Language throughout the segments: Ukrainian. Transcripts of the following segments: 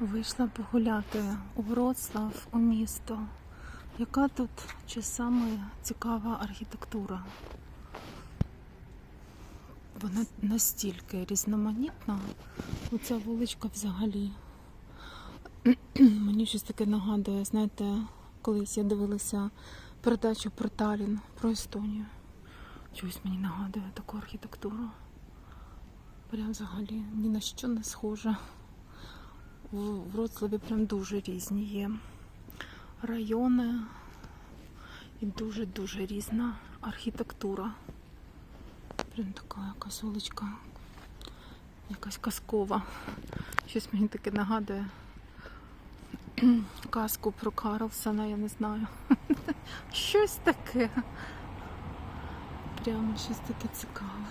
Вийшла погуляти у Вроцлав, у місто. Яка тут часами цікава архітектура? Вона настільки різноманітна. Оця вуличка взагалі. Мені щось таке нагадує, знаєте, колись я дивилася передачу про Талін, про Естонію. Щось мені нагадує таку архітектуру. Прям взагалі ні на що не схоже. В Вроцлаві прям дуже різні є райони і дуже-дуже різна архітектура. Прям така якась вуличка, якась казкова. Щось мені таке нагадує. Казку про Карлсона, я не знаю. Щось таке. Прямо щось таке цікаве.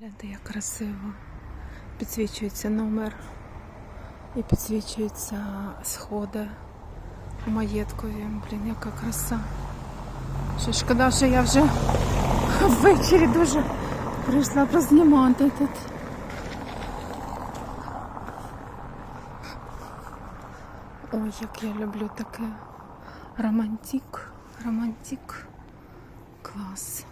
Гляньте, як красиво. Підсвічується номер і підсвічуються сходи у маєткові. Блін, яка краса. Що шкода, що я вже ввечері дуже прийшла познімати тут. Ой, як я люблю таке романтик, романтик. Клас.